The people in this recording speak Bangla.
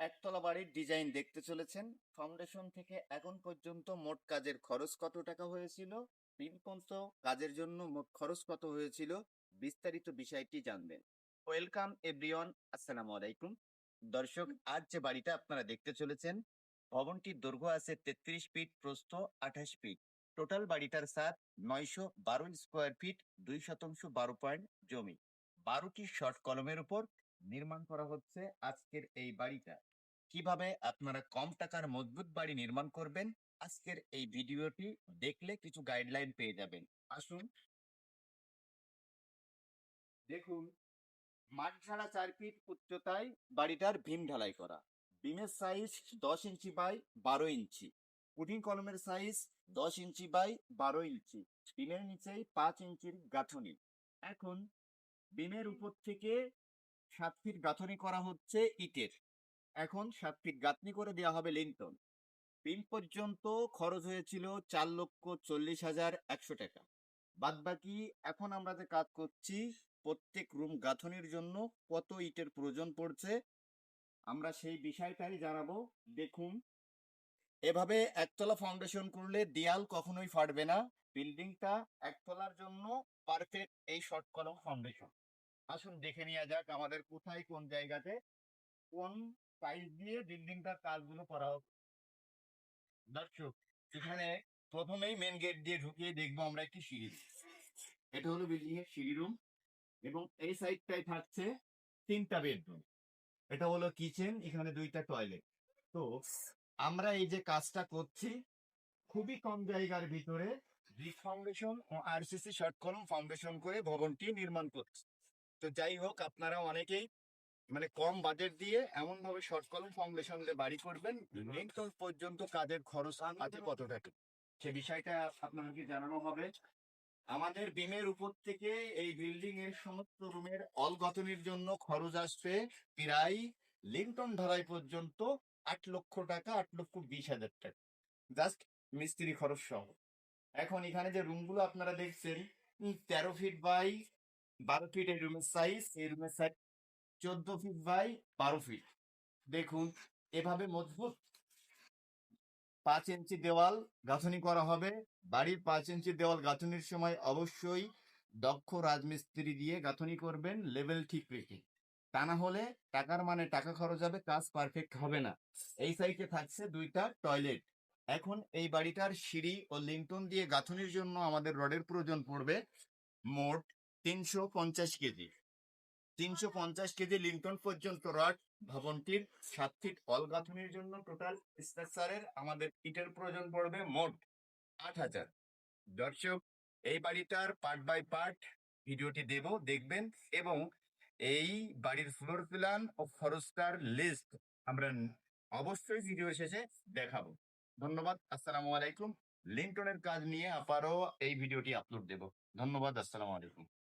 একতলা বাড়ির ডিজাইন দেখতে চলেছেন। ফাউন্ডেশন থেকে এখন পর্যন্ত মোট কাজের খরচ কত টাকা হয়েছিল? পর্যন্ত কাজের জন্য মোট খরচ কত হয়েছিল? বিস্তারিত বিষয়টি জানবেন। ওয়েলকাম এভরিওয়ান, আসসালামু আলাইকুম। দর্শক, আজ যে বাড়িটা আপনারা দেখতে চলেছেন, ভবনটির দৈর্ঘ্য আছে তেত্রিশ ফিট, প্রস্থ আঠাশ ফিট। টোটাল বাড়িটার সাত নয়শো বারো স্কোয়ার ফিট, দুই শতাংশ বারো পয়েন্ট জমি। বারোটি শর্ট কলমের উপর? নির্মাণ করা হচ্ছে আজকের এই বাড়িটা। কীভাবে আপনারা কম টাকার মজবুত বাড়ি নির্মাণ করবেন, আজকের এই ভিডিওটি দেখলে কিছু গাইডলাইন পেয়ে যাবেন। আসুন। দেখুন, মাঠ ছাড়া চার ফিট উচ্চতায় বাড়িটার ভীম ঢালাই করা। বিমের সাইজ দশ ইঞ্চি বাই বারো ইঞ্চি। পুডিং কলমের সাইজ দশ ইঞ্চি বাই বারো ইঞ্চি। বিমের নিচেই পাঁচ ইঞ্চির গাঁথনি। এখন বিমের উপর থেকে সাত ফিট গাঁথনি করা হচ্ছে ইটের। এখন সাত ফিট গাঁথনি করে দেওয়া হবে লিন্টন। বিম পর্যন্ত খরচ হয়েছিল চার লক্ষ চল্লিশ হাজার একশো টাকা। বাদ বাকি এখন আমরা যে কাজ করছি, প্রত্যেক রুম গাঁথনির জন্য কত ইটের প্রয়োজন পড়ছে, আমরা সেই বিষয়টাই জানাব। দেখুন, এভাবে একতলা ফাউন্ডেশন করলে দেয়াল কখনোই ফাটবে না। বিল্ডিংটা একতলার জন্য পারফেক্ট এই শর্ট কলম ফাউন্ডেশন। আসুন দেখে নেওয়া যাক আমাদের কোথায় কোন জায়গাতে কোন সাইজ দিয়ে বিল্ডিংটার কাজগুলো করা হবে দর্শক, এখানে প্রথমেই মেন গেট দিয়ে ঢুকিয়ে দেখব আমরা একটি সিঁড়ি। এটা হলো বিল্ডিং এর সিঁড়ি রুম এবং এই সাইডটায় থাকছে তিনটা বেডরুম এটা হলো কিচেন এখানে দুইটা টয়লেট তো আমরা এই যে কাজটা করছি, খুবই কম জায়গার ভিতরে ব্রিক ফাউন্ডেশন ও আরসিসি শর্ট কলম ফাউন্ডেশন করে ভবনটি নির্মাণ করছে। তো যাই হোক আপনারা অনেকেই মানে কম বাজেট দিয়ে এমন ভাবে শর্ট কলম ফাউন্ডেশন দিয়ে বাড়ি করবেন পর্যন্ত কাজের খরচ আছে কত টাকা সে বিষয়টা আপনাদেরকে জানানো হবে। আমাদের বিমের উপর থেকে এই বিল্ডিং এর সমস্ত রুমের অল গঠনের জন্য খরচ আসবে প্রায় লিংটন ঢালাই পর্যন্ত আট লক্ষ টাকা আট লক্ষ বিশ হাজার টাকা। জাস্ট মিস্ত্রি খরচ সহ। এখন এখানে যে রুমগুলো আপনারা দেখছেন তেরো ফিট বাই বারো ফিট এই রুমের সাইজ এই রুমের সাইজ চোদ্দ ফিট বাই বারো ফিট দেখুন, এভাবে মজবুত পাঁচ ইঞ্চি দেওয়াল গাঁথনি করা হবে। বাড়ির পাঁচ ইঞ্চি দেওয়াল গাঁথনির সময় অবশ্যই দক্ষ রাজমিস্ত্রি দিয়ে গাঁথনি করবেন লেভেল ঠিক রেখে। তা না হলে টাকার মানে টাকা খরচ হবে, কাজ পারফেক্ট হবে না। এই সাইডে থাকছে দুইটা টয়লেট এখন এই বাড়িটার সিঁড়ি ও লিংটন দিয়ে গাঁথনির জন্য আমাদের রডের প্রয়োজন পড়বে মোট তিনশো পঞ্চাশ কেজি। তিনশো পঞ্চাশ কেজি লিংটন পর্যন্ত রড ভবনটির সাত ফিট অল গাঁথনির জন্য টোটাল স্ট্রাকচারের আমাদের ইটের প্রয়োজন পড়বে মোট আট হাজার। দর্শক, এই বাড়িটার পার্ট বাই পার্ট ভিডিওটি দেব, দেখবেন এবং এই বাড়ির ফ্লোর প্ল্যান ও খরচটার লিস্ট আমরা অবশ্যই ভিডিও শেষে দেখাবো। ধন্যবাদ, আসসালামু আলাইকুম। লিংটনের কাজ নিয়ে আবারও এই ভিডিওটি আপলোড দেব। ধন্যবাদ, আসসালামু আলাইকুম।